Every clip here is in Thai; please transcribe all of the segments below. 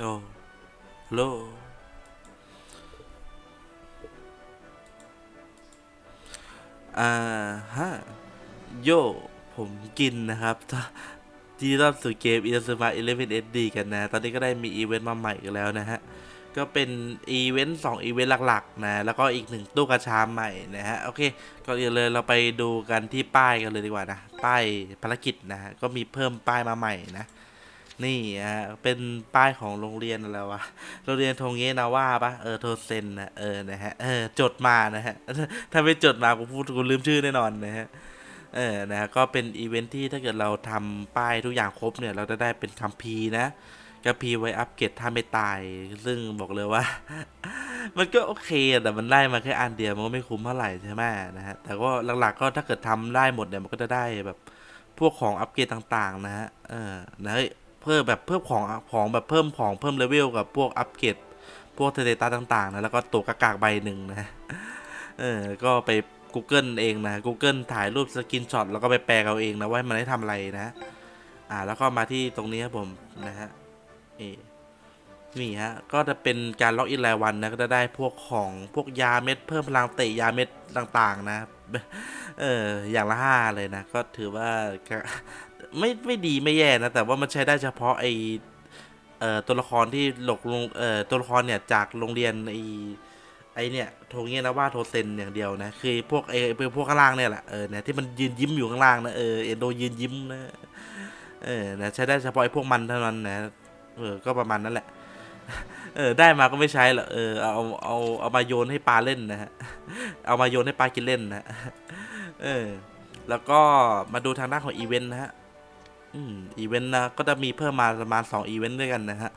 โอ้โลอ่าฮะโยผมกินนะครับที่รอบสู่เกม i n s m a 11 SD กันนะ ตอนนี้ก็ได้มีอีเวนต์มาใหม่กันแล้วนะฮะ ก็เป็นอีเวนต์สองอีเวนต์หลักๆนะ แล้วก็อีกหนึ่งตู้กระชาใหม่นะฮะ โอเค ก่อนอื่นเลยเราไปดูกันที่ป้ายกันเลยดีกว่านะ ป้ายภารกิจนะฮะ ก็มีเพิ่มป้ายมาใหม่นะ นี่ฮะเป็นป้ายของโรงเรียนอะไรวะโรงเรียนทงเงนาว่าปะเออโทเซนนะเออนะฮะเออจดมานะฮะถ้าไม่จดมากูพูดกูลืมชื่อแน่นอนนะฮะเออนะฮะก็เป็นอีเวนท์ที่ถ้าเกิดเราทำป้ายทุกอย่างครบเนี่ยเราจะได้เป็นคัมภีร์นะคัมภีร์ไว้อัปเกรดถ้าไม่ตาย ซึ่งบอกเลยว่า มันก็โอเคแต่มันได้มาแค่อันเดียวมันก็ไม่คุ้มเท่าไหร่ใช่ไหมนะฮะแต่ก็หลักๆก็ถ้าเกิดทำได้หมดเนี่ยมันก็จะได้แบบพวกของอัปเกรดต่างๆ นะฮะเออนะเฮ้ย เพิ่มแบบเพิ่มของของแบบเพิ่มของเพิ่มเลเวลกับพวกอัปเกรดพวกเทเลตาต่างๆนะแล้วก็ตัวกากากใบหนึ่งนะเออก็ไป Google เองนะ Google ถ่ายรูปสกินช็อตแล้วก็ไปแปลเอาเองนะว่ามันให้ทำอะไรนะ อ่าแล้วก็มาที่ตรงนี้ครับผมนะฮะเอนี่ฮะก็จะเป็นการล็อกอินรายวันนะก็จะได้พวกของพวกยาเม็ดเพิ่มพลังเตะยาเม็ดต่างๆ นะ เอออย่างละห้าเลยนะ ก็ถือว่า ไม่ไม่ดีไม่แย่นะ แต่ว่ามันใช้ได้เฉพาะไอเอ่อตัวละครที่หลกลงเอ่อตัวละครเนี่ยจากโรงเรียนไอไอเนี่ยโทเงี้ยนะว่าโทเซนอย่างเดียวนะคือพวกไอพวกข้างล่างเนี่ยแหละเออเนี่ยที่มันยืนยิ้มอยู่ข้างล่างนะเออเอโดยืนยิ้มนะเออนะใช้ได้เฉพาะไอพวกมันเท่านั้นนะเออก็ประมาณนั้นแหละ เออได้มาก็ไม่ใช้หรอกเออเอาเอาเอามาโยนให้ปลาเล่นนะฮะเอามาโยนให้ปลากินเล่นนะเออแล้วก็มาดูทางด้านของอีเวนต์นะฮะ อีเวนต์นะก็จะมีเพิ่มมาประมาณสองอีเวนต์ด้วยกันนะฮะ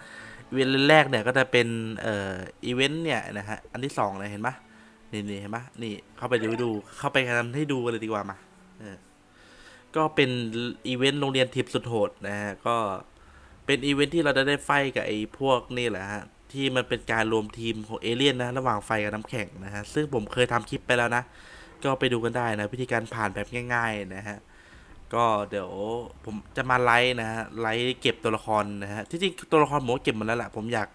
อีเวนต์แรกเนี่ยก็จะเป็นเอ่ออีเวนต์เนี่ยนะฮะอันที่สองเลยเห็นปะนี่นี่เห็นปะนี่เข้าไปดูดูเข้าไปกันให้ดูกันเลยดีกว่ามาเออก็เป็นอีเวนต์โรงเรียนทิพย์สุดโหดนะฮะก็เป็นอีเวนต์ที่เราจะได้ไฟกับไอ้พวกนี่แหละฮะที่มันเป็นการรวมทีมของเอเลี่ยนนะระหว่างไฟกับน้ำแข็งนะฮะซึ่งผมเคยทำคลิปไปแล้วนะ ก็ไปดูกันได้นะวิธีการผ่านแบบง่าย ๆ นะฮะ ก็เดี๋ยวผมจะมาไลฟ์นะฮะไลฟ์เก็บตัวละครนะฮะที่จริงตัวละครผมก็เก็บหมดแล้วแหละผมอยาก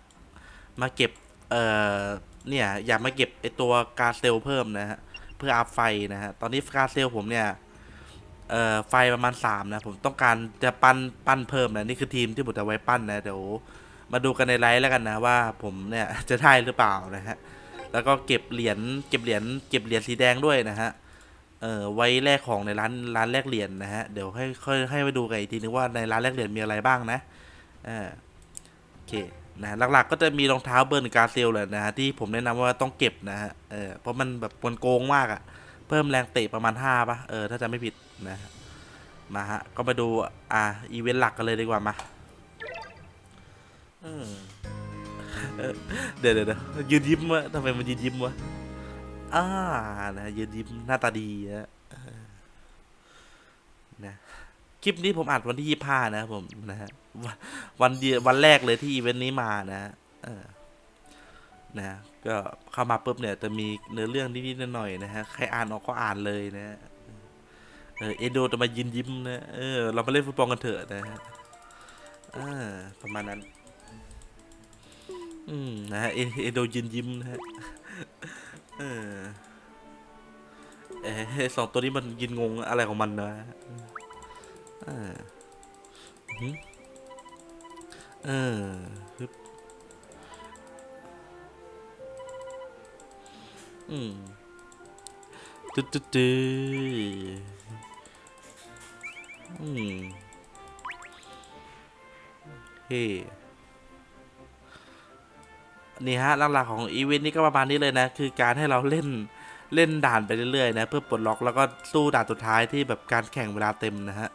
มาเก็บเอ่อเนี่ยอยากมาเก็บไอตัวกาเซลเพิ่มนะฮะเพื่ออัพไฟนะฮะตอนนี้กาเซลผมเนี่ยเอ่อไฟประมาณ3นะผมต้องการจะปั้นปั้นเพิ่มนะนี่คือทีมที่ผมจะไว้ปั้นนะเดี๋ยวมาดูกันในไลฟ์แล้วกันนะว่าผมเนี่ยจะได้หรือเปล่านะฮะแล้วก็เก็บเหรียญเก็บเหรียญเก็บเหรียญสีแดงด้วยนะฮะ เอ่อไว้แลกของในร้านร้านแลกเหรียญนะฮะ เดี๋ยวให้ค่อยให้ไปดูกันอีกทีนึงว่าในร้านแลกเหรียญมีอะไรบ้างนะอ่าโอเคนะหลักๆก็จะมีรองเท้าเบิร์นกาเซลแหละนะฮะที่ผมแนะนำว่าต้องเก็บนะฮะเออเพราะมันแบบมันโกงมากอะ่ะ เพิ่มแรงเตะประมาณ5ป่ะเออถ้าจะไม่ผิดนะฮะมาฮะก็มาดูอ่าอีเวนต์หลักกันเลยดีกว่ามาเออเดี๋ยวเดี๋ยวเดี๋ยวยืนยิ้มวะทำไมมันยืนยิ้มวะ อ่านะยืนยิ้มหน้าตาดีนะนะคลิปนี้ผมอัดวันที่ยี่ห้านะผมนะฮะวันวันเดียววันแรกเลยที่อีเวนต์นี้มานะเออนะก็เข้ามาปุ๊บเนี่ยจะมีเนื้อเรื่องนิดๆหน่อยๆนะฮะใครอ่านออกก็อ่านเลยนะฮะเออเอโดจะมายืนยิ้มนะเออเรามาเล่นฟุตบอลกันเถอะนะฮะอ่าประมาณนั้น อืมนะฮะเอเอโดยืนยิ้มนะฮะ สองตัวนี้มันยินงงอะไรของมันนะเออหืมเออฮึบอืมตึ๊ดตึ๊ดตึ๊ดอืมเฮ้นี่ฮะหลักๆของอีเวนต์นี้ก็ประมาณนี้เลยนะ คือการให้เราเล่น เล่นด่านไปเรื่อยๆนะเพื่อปลดล็อกแล้วก็สู้ด่านสุดท้ายที่แบบการแข่งเวลาเต็มนะฮะ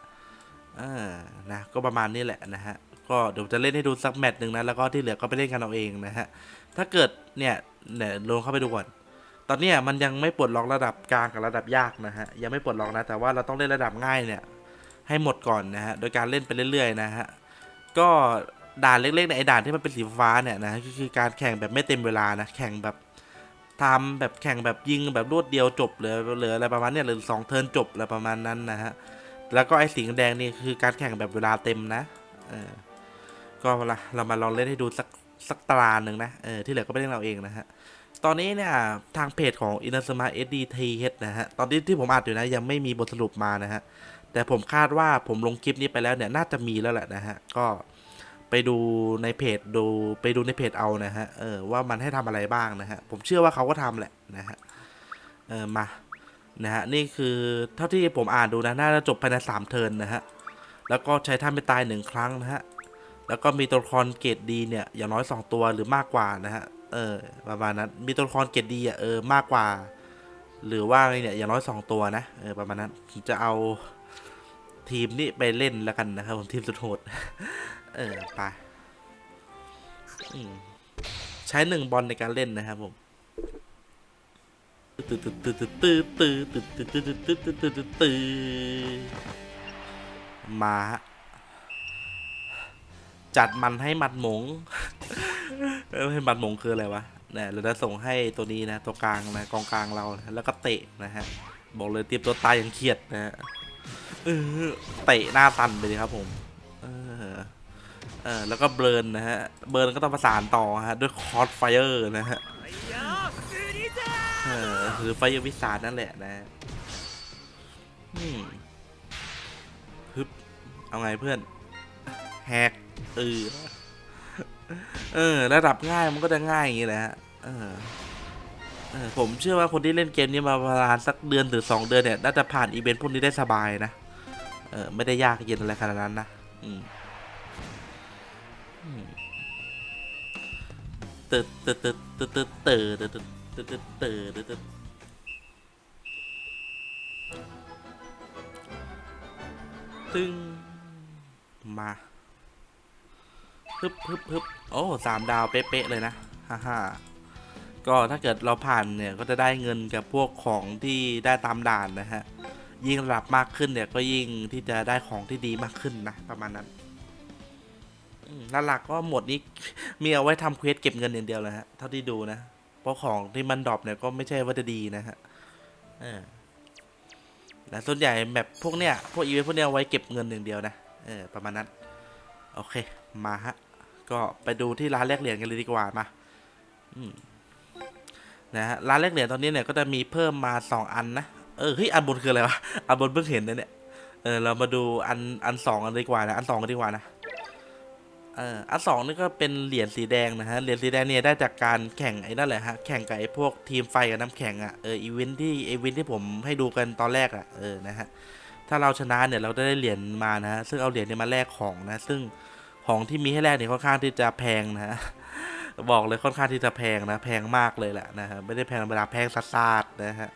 อ่านะก็ประมาณนี้แหละนะฮะก็เดี๋ยวจะเล่นให้ดูสักแมตช์หนึ่งนะแล้วก็ที่เหลือก็ไปเล่นกันเอาเองนะฮะถ้าเกิดเนี่ยเนี่ยลงเข้าไปดูก่อนตอนเนี้ยมันยังไม่ปลดล็อกระดับกลางกับระดับยากนะฮะยังไม่ปลดล็อกนะแต่ว่าเราต้องเล่นระดับง่ายเนี่ยให้หมดก่อนนะฮะโดยการเล่นไปเรื่อยๆนะฮะก็ด่านเล็กๆในไอ้ด่านที่มันเป็นสีฟ้าเนี่ยนะก็คือการแข่งแบบไม่เต็มเวลานะแข่งแบบ ทำแบบแข่งแบบยิงแบบรวดเดียวจบเลยเหลืออะไรประมาณเนี้ยหรือสองเทิร์นจบอะไรประมาณนั้นนะฮะแล้วก็ไอ้สีแดงนี่คือการแข่งแบบเวลาเต็มนะเออก็เวลาเรามาลองเล่นให้ดูสักสักตารางหนึ่งนะเออที่เหลือก็ไปเล่นเราเองนะฮะตอนนี้เนี่ยทางเพจของ i n a s m a SDTH นะฮะตอนนี้ที่ผมอ่านอยู่นะยังไม่มีบทสรุปมานะฮะแต่ผมคาดว่าผมลงคลิปนี้ไปแล้วเนี่ยน่าจะมีแล้วแหละนะฮะก็ ไปดูในเพจดูไปดูในเพจเอานะฮะเออว่ามันให้ทำอะไรบ้างนะฮะผมเชื่อว่าเขาก็ทำแหละนะฮะเออมานะฮะนี่คือเท่าที่ผมอ่านดูนะน่าจะจบภายในสามเทิร์นนะฮะแล้วก็ใช้ท่าไม่ตายหนึ่งครั้งนะฮะแล้วก็มีตัวละครเกรดดีเนี่ยอย่างน้อย2ตัวหรือมากกว่านะฮะเออประมาณนั้นมีตัวละครเกรดดีอะเออมากกว่า หรือว่าเนี่ยอย่างน้อย2ตัวนะเออประมาณนั้นผมจะเอาทีมนี้ไปเล่นแล้วกันนะครับผมทีมสุดโหด เออไปใช้หนึ่งบอลในการเล่นนะครับผมตื้อตื้อตื้อตื้อตื้อตื้อตื้อตื้อตื้อตื้อตื้อตื้อตื้อมาฮะจัดมันให้หมัดหมงเออให้หมัดหมงคืออะไรวะเนี่ยเราจะส่งให้ตัวนี้นะ ตัวกลางนะกองกลางเราแล้วก็เตะนะฮะ บอกเลยเตรียมตัวตายอย่างเครียดนะฮะเตะหน้าตันไปเลยครับผม เออแล้วก็เบิร์นนะฮะ เบิร์นก็ต้องประสานต่อฮะ ด้วยคอร์สไฟเออร์นะฮะเออหรือไฟเออร์วิสานนั่นแหละนะอืมฮึบเอาไงเพื่อนแฮกเออเออระดับง่ายมันก็จะง่ายอย่างนี้แหละฮะเออเออผมเชื่อว่าคนที่เล่นเกมนี้มาประมาณสักเดือนหรือสองเดือนเนี่ยน่าจะผ่านอีเวนต์พวกนี้ได้สบายนะเออไม่ได้ยากเย็นอะไรขนาดนั้นนะอืม ตึ๊ดตึ๊ดตึ๊ดตึ๊ดตึ๊ดตึ๊ดตึ๊ดตึ๊ดตึ๊ดตึ๊ดตึ๊ดตึ๊ดตึ้งมาฮึบฮึบฮึบโอ้สามดาวเป๊ะๆเลยนะฮ่าฮ่าก็ถ้าเกิดเราผ่านเนี่ยก็จะได้เงินกับพวกของที่ได้ตามด่านนะฮะ ยิ่งระดับมากขึ้นเนี่ยก็ยิ่งที่จะได้ของที่ดีมากขึ้นนะประมาณนั้น หลักๆก็หมดนี้มีเอาไว้ทำเควสเก็บเงินอย่างเดียวเลยฮะ เท่าที่ดูนะ เพราะของที่มันดรอปเนี่ยก็ไม่ใช่ว่าจะดีนะฮะเออแต่ส่วนใหญ่แบบพวกเนี้ยพวกอีเวนต์พวกเนี้ยเอาไว้เก็บเงินอย่างเดียวนะ เออประมาณนั้น โอเค มาฮะ ก็ไปดูที่ร้านแลกเหรียญกันเลยดีกว่ามา อืมนะฮะร้านแลกเหรียญตอนนี้เนี่ยก็จะมีเพิ่มมาสองอันนะ เออเฮ้ยอันบนคืออะไรวะ อันบนเพิ่งเห็นนะเนี่ย เออเรามาดูอันอันสองกันดีกว่านะ อันสองกันดีกว่านะ เอออันสองนี่ก็เป็นเหรียญสีแดงนะฮะ เหรียญสีแดงเนี่ยได้จากการแข่งไอ้นั่นแหละฮะ แข่งกับไอ้พวกทีมไฟกับน้ำแข็งอะ เออ อีเวนท์ที่อีเวนท์ที่ผมให้ดูกันตอนแรกอะ เออ นะฮะ ถ้าเราชนะเนี่ยเราจะได้เหรียญมานะฮะซึ่งเอาเหรียญเนี่ยมาแลกของนะ ซึ่งของที่มีให้แลกเนี่ยค่อนข้างที่จะแพงนะะบอกเลยค่อนข้างที่จะแพงนะ แพงมากเลยแหละนะฮะ ไม่ได้แพงธรรมดาแพงสัสาดๆนะฮะ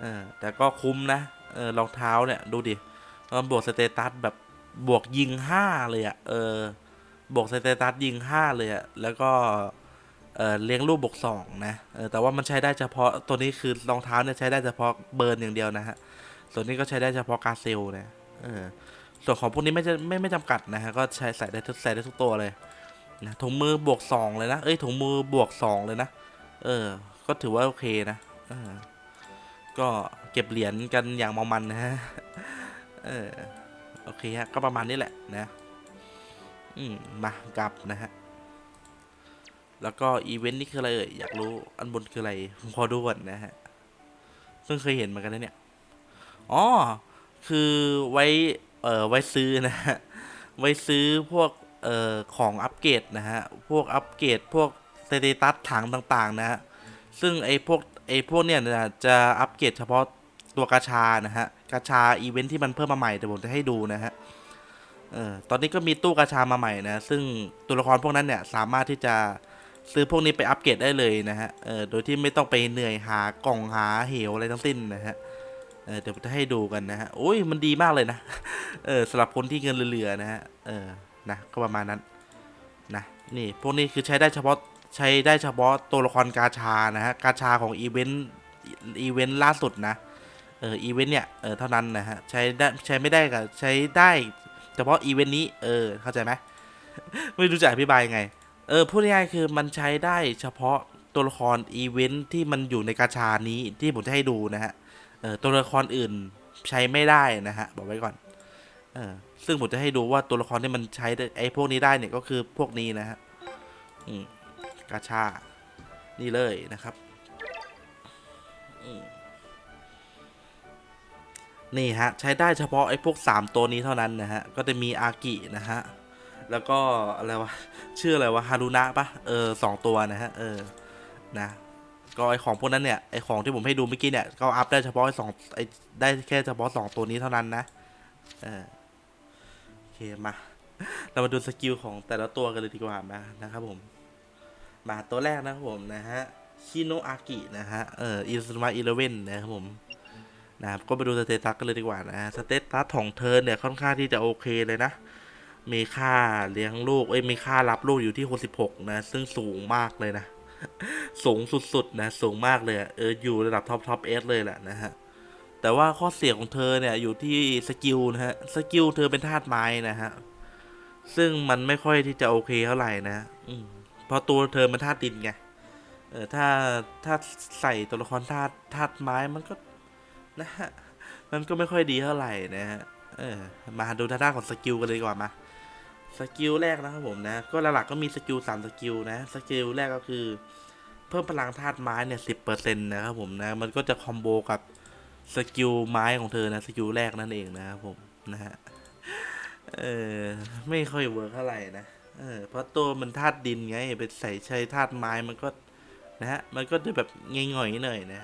เออ แต่ก็คุ้มนะ เออ รองเท้าเนี่ยดูดิบวกสเตตัสแบบบวกยิงห้าเลยอะ่ะ เออ บวกสเตตัสยิงห้าเลยอะ่ะแล้วก็เออเลี้ยงลูกบวกสองนะแต่ว่ามันใช้ได้เฉพาะตัวนี้คือรองเท้าเนี่ยใช้ได้เฉพาะเบิร์นอย่างเดียวนะฮะ ส่วนนี้ก็ใช้ได้เฉพาะกาเซลนะเออส่วนของพวกนี้ไม่จะไม่ไม่จำกัดนะฮะ ก็ใช้ใส่ได้ทุกใส่ได้ทุกตัวเลยนะถุงมือบวกสองเลยนะ เอ้ยถุงมือบวกสองเลยนะ เออ ก็ถือว่าโอเคนะเออก็เก็บเหรียญกันอย่างเมามันนะฮะ เออ โอเคฮะ ก็ประมาณนี้แหละนะ อืมมากลับนะฮะ แล้วก็อีเวนต์นี่คืออะไรเอ่ยอยากรู้อันบนคืออะไรผมขอดูก่อนนะฮะเพิ่งเคยเห็นเหมือนกันนะเนี่ยอ๋อคือไว้เอ่อไว้ซื้อนะฮะไว้ซื้อพวกเอ่อของอัปเกรดนะฮะพวกอัปเกรดพวกสเตตัสถังต่าง ๆ นะฮะซึ่งไอ้พวกไอ้พวกเนี่ยนะจะอัปเกรดเฉพาะตัวกาชานะฮะกาชาอีเวนท์ที่มันเพิ่มมาใหม่เดี๋ยวผมจะให้ดูนะฮะ เออตอนนี้ก็มีตู้กาชามาใหม่นะ ซึ่งตัวละครพวกนั้นเนี่ยสามารถที่จะซื้อพวกนี้ไปอัปเกรดได้เลยนะฮะ เออโดยที่ไม่ต้องไปเหนื่อยหากล่องหาเหวอะไรทั้งสิ้นนะฮะ เออเดี๋ยวจะให้ดูกันนะฮะโอ้ยมันดีมากเลยนะ เออสำหรับคนที่เงินเหลือๆนะฮะ เออ นะ ก็ประมาณนั้น นะ นี่พวกนี้คือใช้ได้เฉพาะใช้ได้เฉพาะตัวละครกาชานะฮะ กาชาของอีเวนต์อีเวนต์ล่าสุดนะ เอออีเวนต์เนี่ย เออเท่านั้นนะฮะ ใช้ได้ใช้ไม่ได้กับใช้ได้ ฉพาะอีเวนต์นี้เออเข้าใจไหมไม่รู้จะอธิบายไง เออพูดง่ายๆคือมันใช้ได้เฉพาะตัวละครอีเวนต์ที่มันอยู่ในกาชานี้ที่ผมจะให้ดูนะฮะเออตัวละครอื่นใช้ไม่ได้นะฮะบอกไว้ก่อนเออซึ่งผมจะให้ดูว่าตัวละครที่มันใช้ได้ไอ้พวกนี้ได้เนี่ยก็คือพวกนี้นะฮะอืมกาชา นี่เลยนะครับ อืม นี่ฮะ ใช้ได้เฉพาะไอ้พวก 3 ตัวนี้เท่านั้นนะฮะ ก็จะมีอากินะฮะ แล้วก็อะไรวะ ชื่ออะไรวะฮารุนะปะเออสองตัวนะฮะ เออ นะ ก็ไอของพวกนั้นเนี่ย ไอของที่ผมให้ดูเมื่อกี้เนี่ย ก็อัพได้เฉพาะไอสองไอได้แค่เฉพาะสองตัวนี้เท่านั้นนะ เออ โอเค มา เรามาดูสกิลของแต่ละตัวกันเลยดีกว่ามานะครับผม มาตัวแรกนะครับผมนะฮะ ชิโนอากินะฮะ เอออิสมาอีเลเว่นนะครับผม นะครับก็ไปดูสเตตัสกันเลยดีกว่านะสเตตัสของเธอเนี่ยค่อนข้างที่จะโอเคเลยนะ มีค่าเลี้ยงลูกเอ้ยมีค่ารับลูกอยู่ที่66นะ ซึ่งสูงมากเลยนะ สูงสุดๆนะ สูงมากเลยอะเอออยู่ระดับท็อปท็อปเอสเลยแหละนะฮะแต่ว่าข้อเสียของเธอเนี่ยอยู่ที่สกิลนะฮะสกิลเธอเป็นธาตุไม้นะฮะซึ่งมันไม่ค่อยที่จะโอเคเท่าไหร่นะอืมเพราะตัวเธอมันธาตุดินไงเออถ้าถ้าใส่ตัวละครธาตุธาตุไม้มันก็ นะฮะ มันก็ไม่ค่อยดีเท่าไหร่นะฮะ เออ มาดูทางด้านของสกิลกันเลยดีกว่ามา สกิลแรกนะครับผมนะ ก็หลักๆก็มีสกิลสามสกิลนะ สกิลแรกก็คือ เพิ่มพลังธาตุไม้เนี่ยสิบเปอร์เซ็นต์นะครับผมนะ มันก็จะคอมโบกับสกิลไม้ของเธอนะ สกิลแรกนั่นเองนะครับผมนะฮะ เออ ไม่ค่อยเวิร์กเท่าไหร่นะ เออ เพราะตัวมันธาตุดินไง ไปใส่ใช้ธาตุไม้มันก็นะฮะ มันก็จะแบบง่อยๆหน่อยนะ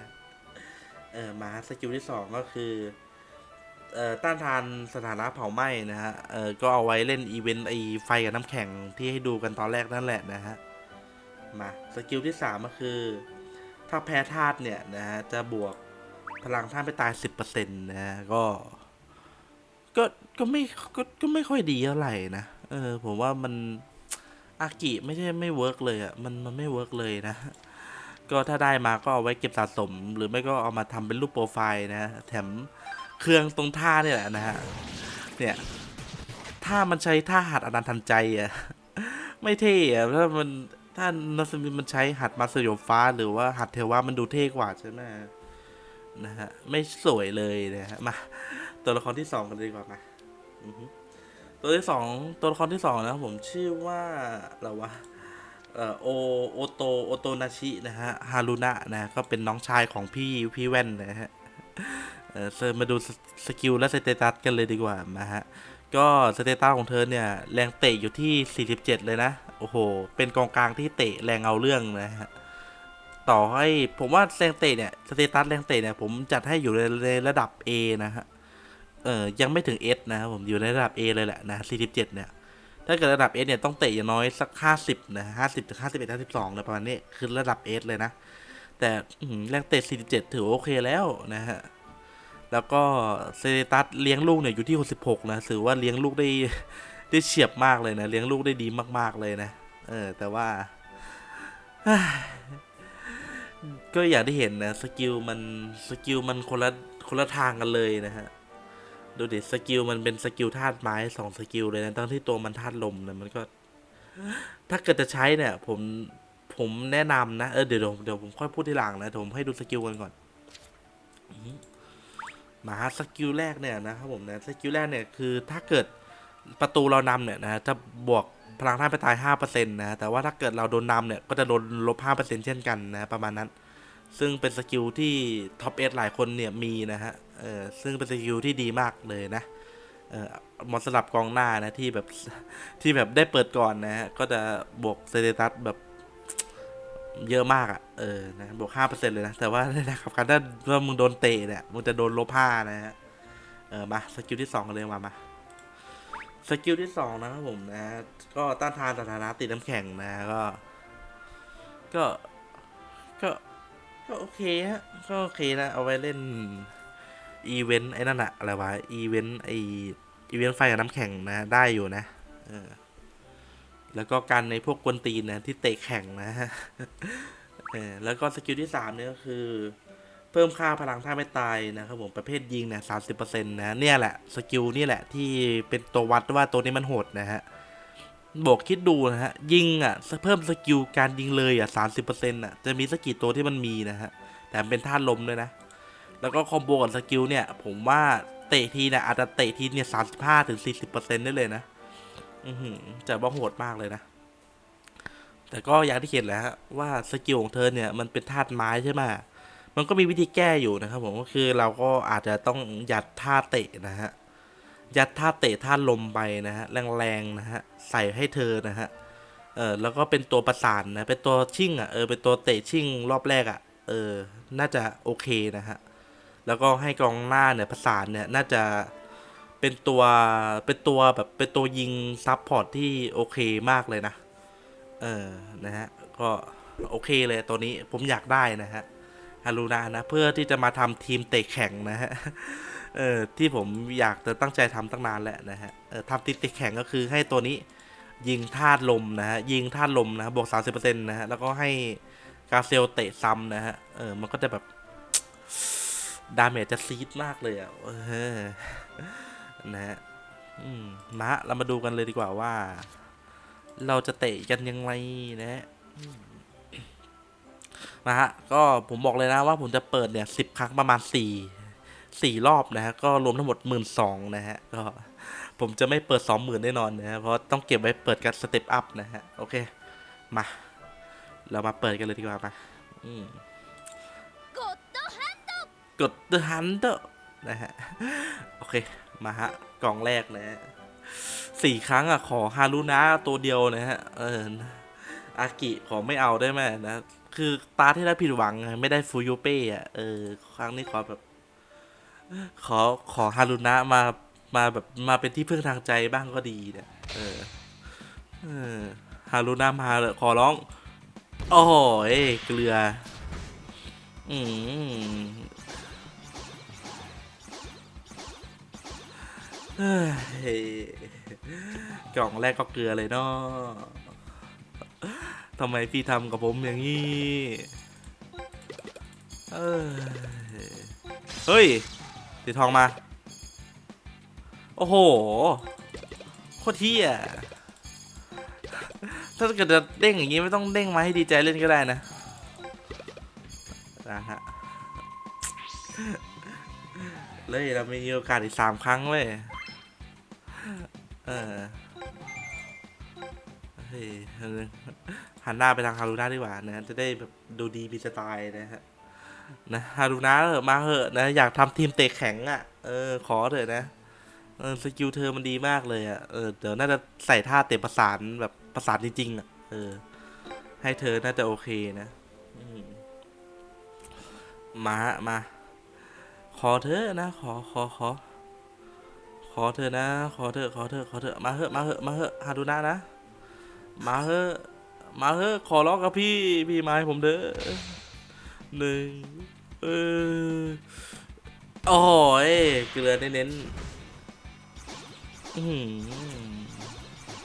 เออมาสกิลที่สองก็คือเอ่อต้านทานสถานะเผาไหม้นะฮะ เออก็เอาไว้เล่นอีเวนต์ไอไฟกับน้ำแข็งที่ให้ดูกันตอนแรกนั่นแหละนะฮะ มาสกิลที่สามก็คือ ถ้าแพ้ธาตุเนี่ยนะฮะจะบวกพลังท่านไปตายสิบเปอร์เซ็นต์นะฮะก็ ก็ก็ไม่ก็ก็ไม่ค่อยดีเท่าไหร่นะ เออผมว่ามันอากิไม่ใช่ไม่เวิร์กเลยอะ่ะมันมันไม่เวิร์กเลยนะ ก็ถ้าได้มาก็เอาไว้เก็บสะสม หรือไม่ก็เอามาทำเป็นรูปโปรไฟล์นะ แถมเครื่องตรงท่าเนี่ยแหละนะฮะ เนี่ย ถ้ามันใช้ท่าหัดอนันทันใจอะ ไม่เท่อะถ้ามันถ้านัสมินมันใช้หัดมาสยบฟ้า หรือว่าหัดเทวะมันดูเท่กว่าใช่ไหมนะฮะ ไม่สวยเลยนะฮะ มา ตัวละครที่สองกันเลยดีกว่ามาตัวที่สองตัวละครที่สองนะผมชื่อว่าอะไรวะ โอโอโตโอโตนาชินะฮะฮารุนะนะก็เป็นน้องชายของพี่พี่แว่นนะฮะเออมาดูสสกิลและสเตตัสกันเลยดีกว่ามาฮะก็สเตตัสของเธอเนี่ยแรงเตะอยู่ที่ 47 เลยนะ โอ้โห เป็นกองกลางที่เตะแรงเอาเรื่องนะฮะต่อให้ผมว่าแรงเตะเนี่ยสเตตัสแรงเตะเนี่ยผมจัดให้อยู่ในในระดับ A นะฮะเออยังไม่ถึง S นะครับผมอยู่ในระดับ A เลยแหละนะ47 เนี่ย ถ้าเกิดระดับ S เนี่ยต้องเตะอย่างน้อยสัก50นะ50ถึง51 52นะประมาณนี้คือระดับ S เลยนะ แต่อื้อหือแรงเตะ47ถือว่าโอเคแล้วนะฮะ แล้วก็เซตัสเลี้ยงลูกเนี่ยอยู่ที่66นะถือว่าเลี้ยงลูกได้ได้เฉียบมากเลยนะเลี้ยงลูกได้ดีมาก ๆเลยนะเออแต่ว่าก็อย่างที่เห็นนะสกิลมันสกิลมันคนละคนละทางกันเลยนะฮะ ดูดิสกิลมันเป็นสกิลธาตุไม้สองสกิลเลยนะทั้งที่ตัวมันธาตุลมเนะมันก็ ถ้าเกิดจะใช้เนี่ย ผมผมแนะนำนะเออเดี๋ยวเดี๋ยวผมค่อยพูดทีหลังนะเดี๋ยวผมให้ดูสกิลกันก่อนอือหือมาสกิลแรกเนี่ยนะครับผมนะสกิลแรกเนี่ยคือถ้าเกิดประตูเรานำเนี่ยนะจะบวกพลังท่านไปตายห้าเปอร์เซ็นต์นะแต่ว่าถ้าเกิดเราโดนนำเนี่ยก็จะโดนลบห้าเปอร์เซ็นต์เช่นกันนะประมาณนั้น ซึ่งเป็นสกิลที่ท็อปเอหลายคนเนี่ยมีนะฮะ เออซึ่งเป็นสกิลที่ดีมากเลยนะเออมอสลับกองหน้านะที่แบบที่แบบได้เปิดก่อนนะฮะก็จะบวกสเตตัสแบบเยอะมากอะ่ะเออนะบวกห้าเปอร์เซ็นต์เลยนะ แต่ว่าในนะครับการถ้าว่ามึงโดนเตะเนี่ยมึงจะโดนลบห้านะฮะเออมาสกิลที่สองกันเลยมามาสกิลที่สองนะครับผมนะ ก็ต้านทานสถานะติดน้ำแข็งนะก็ ก็ ก็ ก็โอเคฮะก็โอเคนะ เอาไว้เล่น อีเวนต์ไอ้นั่นอะอะไรวะอีเวนต์ไออีเวนต์ไฟกับน้ำแข็งนะ ได้อยู่นะเออแล้วก็การในพวกกวนตีนนะที่เตะแข่งนะฮะเออแล้วก็สกิลที่สามเนี่ยก็คือ เพิ่มค่าพลังท่าไม่ตายนะครับผมประเภทยิงเนี่ยสามสิบเปอร์เซ็นต์นะเนี่ยแหละสกิลนี่แหละที่เป็นตัววัดว่าตัวนี้มันโหดนะฮะบอกคิดดูนะฮะยิงอะเพิ่มสกิลการยิงเลยอะสามสิบเปอร์เซ็นต์อะจะมีสกกี่ตัวที่มันมีนะฮะแต่เป็นท่าลมด้วยนะ แล้วก็คอมโบกับสกิลเนี่ย ผมว่าเตะทีเนี่ยอาจจะเตะทีเนี่ยสามสิบห้าถึงสี่สิบเปอร์เซ็นต์ได้เลยนะ อือหือจะว่าโหดมากเลยนะ แต่ก็อย่างที่เห็นแหล้วว่าสกิลของเธอเนี่ยมันเป็นธาตุไม้ใช่ไหมมันก็มีวิธีแก้อยู่นะครับผมก็คือเราก็อาจจะต้องยัดท่าเตะนะฮะยัดท่าเตะท่าลมไปนะฮะแรงๆนะฮะใส่ให้เธอนะฮะเออแล้วก็เป็นตัวประสานนะเป็นตัวชิ่งอะเออเป็นตัวเตะชิ่งรอบแรกอะเออน่าจะโอเคนะฮะ แล้วก็ให้กองหน้าเนี่ยประสานเนี่ยน่าจะเป็นตัวเป็นตัวแบบเป็นตัวยิงซับพอร์ตที่โอเคมากเลยนะ เออนะฮะก็โอเคเลยตัวนี้ผมอยากได้นะฮะฮารุนานะ เพื่อที่จะมาทำทีมเตะแข่งนะฮะเออที่ผมอยากจะตั้งใจทำตั้งนานแล้วนะฮะเออทำทีมเตะแข่งก็คือให้ตัวนี้ยิงธาตุลมนะฮะยิงธาตุลมนะฮะบวก30%นะฮะแล้วก็ให้กาเซลเตะซ้ำนะฮะเออมันก็จะแบบ ดาเมจจะซีดมากเลยอะเออนะฮะนะเรามาดูกันเลยดีกว่าว่า เราจะเตะกันยังไงนะฮะนะฮะก็ผมบอกเลยนะว่าผมจะเปิดเนี่ยสิบครั้งประมาณสี่สี่รอบนะฮะก็รวมทั้งหมดหมื่นสองนะฮะก็ผมจะไม่เปิดสองหมื่นแน่นอนนะฮะเพราะต้องเก็บไว้เปิดกันสเต็ปอัพนะฮะโอเค มา เรามาเปิดกันเลยดีกว่ามาอืม กด The Hunter นะฮะ โอเค มาฮะ กล่องแรกนะฮะสี่ครั้งอะ ขอฮารุนะตัวเดียวนะฮะ เออ อากิขอไม่เอาได้ไหมนะ คือตาที่ได้ผิดหวังไงไม่ได้ฟูยูเป้อะเออ ครั้งนี้ขอแบบ ขอขอฮารุนะมามาแบบมาเป็นที่พึ่งทางใจบ้างก็ดีเนี่ยเออ เออฮารุนะมาเลยขอร้อง โอ้โหเอ้ยเกลือ อืม กล่องแรกก็เกลือเลยเนาะทำไมพี่ทำกับผมอย่างนี้เอ้ยเฮ้ยสีทองมา โอ้โห โคตรเที่ยถ้าเกิดจะเด้งอย่างนี้ไม่ต้องเด้งมาให้ดีใจเล่นก็ได้นะนะฮะเลยเรามีโอกาสอีกสามครั้งเว้ย เออเฮ้ยหันหน้าไปทางฮารุน่าดีกว่านะ จะได้แบบดูดีมีสไตล์นะฮะนะฮารุน่าเถอะมาเหอะนะ อยากทำทีมเตะแข็งอะ เออ ขอเถอะนะเออสกิลเธอมันดีมากเลยอะเออเดี๋ยวน่าจะใส่ท่าเตะประสานแบบประสานจริงๆอะเออ ให้เธอน่าจะโอเคนะมามาขอเถอนะ ขอขอขอ ขอเถอนะ ขอเถอขอเถอขอเถอมาเถอะมาเถอะมาเถอะฮาดูนะนะ มาเถอะมาเถอะขอร้องกับพี่พี่มาให้ผมเถอะหนึ่งเออโอ้ยเกลือเน้นๆ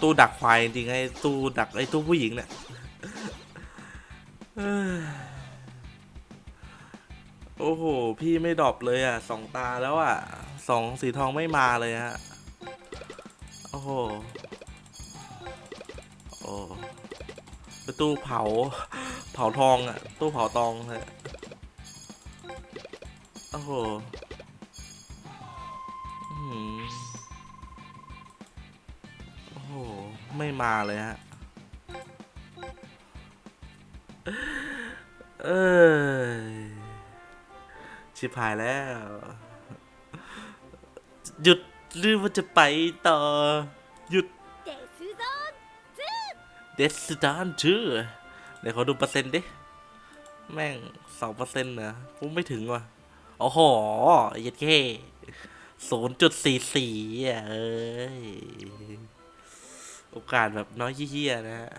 ตู้ดักควายจริงไอ้ตู้ดักไอ้ตู้ผู้หญิงเนี่ย โอ้โห พี่ไม่ดรอปเลยอะสองตาแล้วอะสองสีทองไม่มาเลยฮะ โอ้โห โอ้ป็นตู้เผา เผาทองอะ ตู้เผาทองฮะโอ้โหอื้อหือโอ้โห ไม่มาเลยฮะ เอ้ย ชิบหายแล้ว หยุดหรือว่าจะไปต่อ หยุดเดสดานชื่อ เดี๋ยวขอดูเปอร์เซ็นต์ดิ แม่งสองเปอร์เซ็นต์นะกูไม่ถึงว่ะโอ้โหยัดแค่ศูนย์จุดสี่สี่อะเอ้ย โอกาสแบบน้อยเยี่ยนะฮะ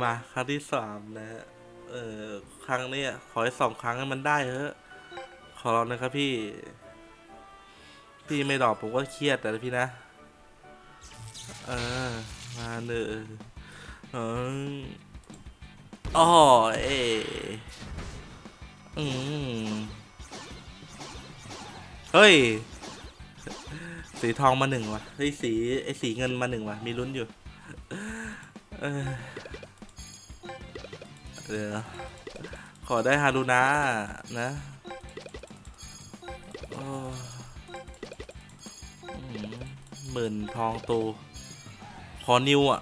มาครั้งที่สามนะฮะ เออครั้งนี้ขอให้สองครั้งให้มันได้เถอะขอร้องนะครับพี่ พี่ไม่ดรอกผมก็เครียดแต่พี่นะเออมาเนอะเอออ๋อเออืมเฮ้ย สีทองมาหนึ่งว่ะเฮ้ยสีไอสีเงินมาหนึ่งว่ะ มีลุ้นอยู่ เออ เดี๋ยวขอได้ฮารุนะนะหมื่นทองตูขอนิวอะ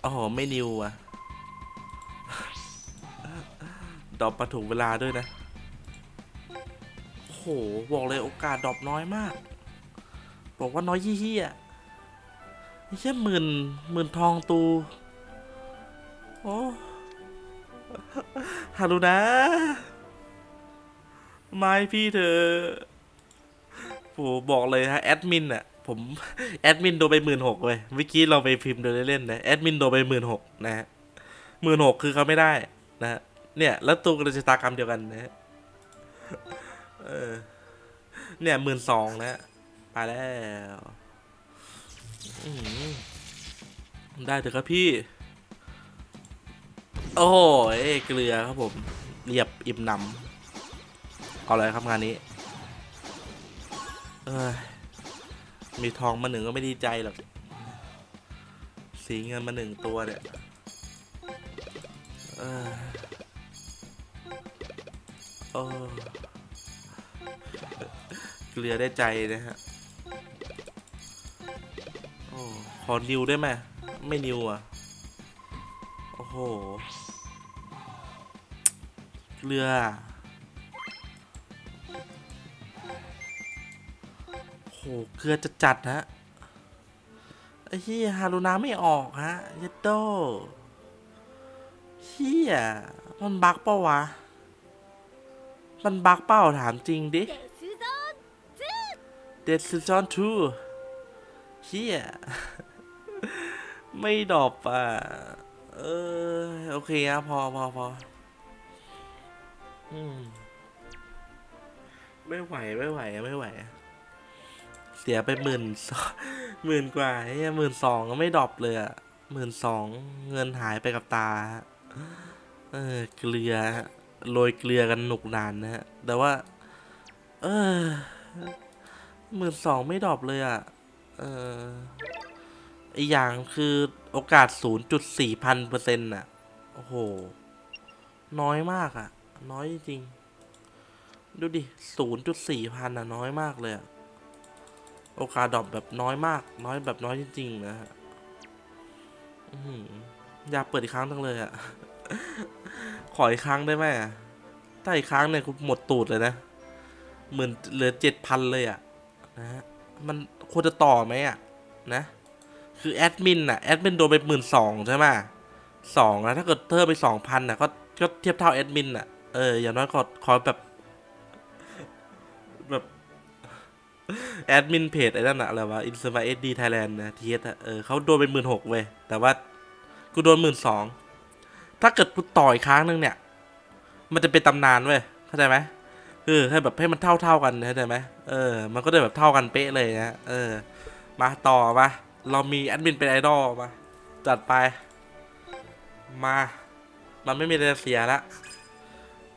โอ้โหไม่นิวอะดรอปมาถูกเวลาด้วยนะโอ้โหบอกเลยโอกาสดอปน้อยมาก บอกว่าน้อยยี่ๆอะไม่ใช่หมื่นหมื่นทองตู โอ้ ฮารุนะ ไม่พี่เธอโหบอกเลยฮะแอดมินอะผมแอดมินโดนไปหมื่นหกเลยเมื่อกี้เราไปพิมพ์โดยเล่นๆนะแอดมินโดนไปหมื่นหกนะฮะหมื่นหกคือเขาไม่ได้นะฮะเนี่ย แล้วตูกระชะตากรรมเดียวกันนะฮะเออเนี่ยหมื่นสองนะไปแล้วได้เถอะครับพี่ โอ้โหเกลือครับผม เรียบอิ่มหนำเอาเลยครับงานนี้เอ้ยมีทองมาหนึ่งก็ไม่ดีใจหรอก สีเงินมาหนึ่งตัวเนี่ยเอ้ยโอ้เกลือได้ใจนะฮะโอ้ขอนิวได้ไหมไม่นิวอะ โอ้โห เรือ โห เกือจะจัดฮะไอ้เฮียฮารุนาไม่ออกฮะยัดโดเฮียมันบักเป่าวะ มันบักเปล่าถามจริงดิเดซซจอนทูเฮียไม่ดอบอะ เออ โอเคครับพอพอพอ อืมไม่ไหวไม่ไหวไม่ไหว เสียไปหมื่นสองหมื่นกว่าเฮียหมื่นสองก็ไม่ดรอปเลยอะหมื่นสองเงินหายไปกับตา เออเกลือโรยเกลือกันหนุกนานนะฮะ แต่ว่า เออหมื่นสองไม่ดรอปเลยอะเอออีกอย่างคือโอกาสศูนย์จุดสี่พันเปอร์เซ็นต์อะโอ้โห น้อยมากอะ น้อยจริง ดูดิศูนย์จุดสี่พันอะน้อยมากเลยอะโอกาสดรอปแบบน้อยมาก น้อยแบบน้อยจริง ๆ นะฮะอยากเปิดอีกครั้งตั้งเลยอะขออีกครั้งได้ไหมอะถ้าอีกครั้งเนี่ยกูหมดตูดเลยนะหมื่นเหลือเจ็ดพันเลยอะนะฮะมันควรจะต่อไหมอะนะ คือแอดมินอะแอดมินโดนไปหมื่นสองใช่ไหมสองแล้วถ้าเกิดเพิ่มไปสองพันอะก็ก็เทียบเท่าแอดมินอะ เอออย่างน้อยก็ขอแบบ แบบแอดมินเพจไอ้นั่นอะอะไรวะอินสมาเอสดีไทยแลนด์นะทีเอสเออเขาโดนไปหมื่นหกเว้ย แต่ว่า กูโดนหมื่นสอง ถ้าเกิดกูต่ออีกครั้งนึงเนี่ย มันจะเป็นตำนานเว้ย เข้าใจไหมเออให้แบบให้มันเท่าเท่ากันเข้าใจไหมเออ มันก็ได้แบบเท่ากันเป๊ะเลยนะเออ มาต่อมา เรามีแอดมินเป็นไอดอลมา จัดไป มา มันไม่มีอะไรเสียละ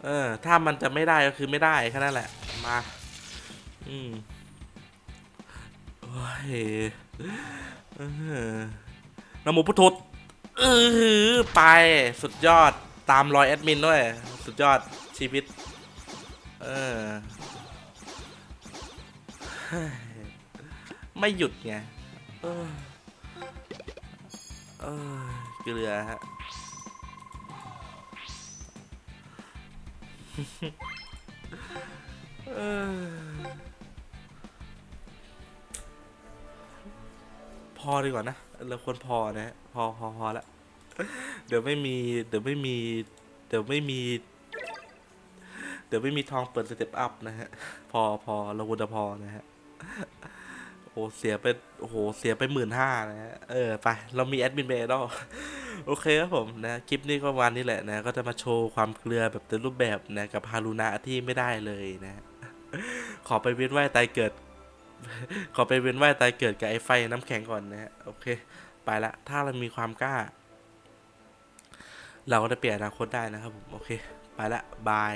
เออ ถ้ามันจะไม่ได้ก็คือไม่ได้แค่นั้นแหละ มา อืมโอ้ยเออนโมพุทธเออไปสุดยอดตามรอยแอดมินด้วย สุดยอดชีวิต เออ ไม่หยุดไงเออเออเกลือฮะ เออพอดีกว่านะ เราควรพอนะ พอพอพอละ เดี๋ยวไม่มี เดี๋ยวไม่มี เดี๋ยวไม่มี เดี๋ยวไม่มีทองเปิดสเต็ปอัพนะฮะ พอพอเราควรจะพอนะฮะ โอ้เสียไปโอ้โหเสียไปหมื่นห้านะฮะเออไปเรามีแอดมินเบย์ดอโอเคครับผมนะคลิปนี้ก็ประมาณนี้แหละนะ ก็จะมาโชว์ความเกลือแบบเต็มรูปแบบนะกับฮารุนะที่ไม่ได้เลยนะ ขอไปเวียนว่ายตายเกิด ขอไปเวียนว่ายตายเกิดกับไอ้ไฟน้ำแข็งก่อนนะฮะโอเค ไปละถ้าเรามีความกล้า เราก็จะเปลี่ยนอนาคตได้นะครับผมโอเค ไปละบาย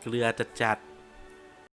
เกลือจะจัด